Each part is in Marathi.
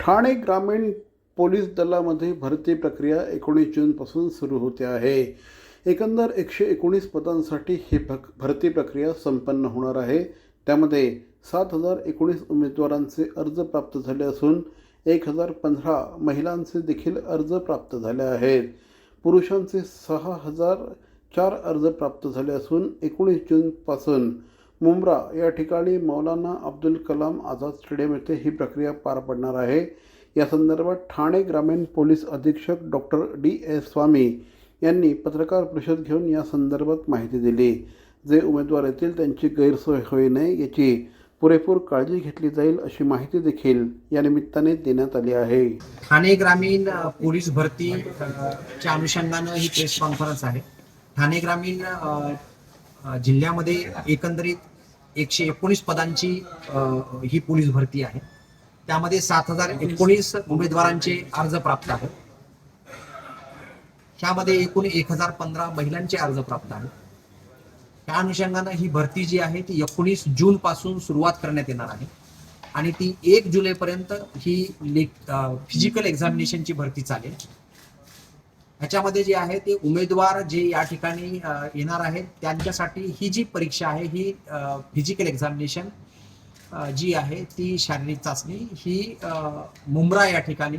ठाणे ग्रामीण पोलीस दलामध्ये भरती प्रक्रिया एकोणीस जूनपासून सुरू होते आहे. एकंदर एकशे एकोणीस पदांसाठी ही भक भरती प्रक्रिया संपन्न होणार आहे. त्यामध्ये सात हजार एकोणीस उमेदवारांचे अर्ज प्राप्त झाले असून एक हजार पंधरा महिलांचे देखील अर्ज प्राप्त झाले आहेत. पुरुषांचे सहा हजार चार अर्ज प्राप्त झाले असून एकोणीस जूनपासून मुंब्रा या ठिकाणी मौलाना अब्दुल कलाम आझाद स्टेडियम येथे ही प्रक्रिया पार पडणार आहे. या संदर्भात ठाणे ग्रामीण पोलीस अधीक्षक डॉक्टर डी एस स्वामी यांनी पत्रकार परिषद घेऊन या संदर्भात माहिती दिली. जे उमेदवार येतील त्यांची गैरसोय होऊ नये याची पुरेपूर काळजी घेतली जाईल अशी माहिती देखील या निमित्ताने देण्यात आली आहे. ठाणे ग्रामीण पोलीस भरती अनुषंगानं ही प्रेस कॉन्फरन्स आहे. ठाणे ग्रामीण जिल्ह्यामध्ये एकंदरीत एकशे एकोणीस पदांची ही पोलीस भरती आहे. त्यामध्ये सात हजार एकोणीस उमेदवारांचे अर्ज प्राप्त आहेत. ह्यामध्ये एकूण एक हजार पंधरा महिलांचे अर्ज प्राप्त आहेत. त्या अनुषंगानं ही भरती जी आहे ती एकोणीस जून पासून सुरुवात करण्यात येणार आहे. आणि ती एक जुलैपर्यंत ही फिजिकल एक्झामिनेशनची भरती चालेल. ह्याच्यामध्ये जे आहे ते उमेदवार जे या ठिकाणी येणार आहेत त्यांच्यासाठी ही जी परीक्षा आहे ही फिजिकल एक्झामिनेशन जी आहे ती शारीरिक चाचणी ही मुंब्रा या ठिकाणी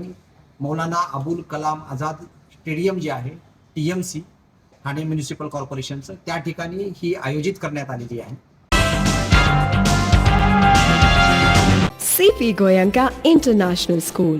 मौलाना अबुल कलाम आझाद स्टेडियम जे आहे T M C Thane municipal कॉर्पोरेशनचं त्या ठिकाणी ही आयोजित करण्यात आलेली आहे. CP Goenka international school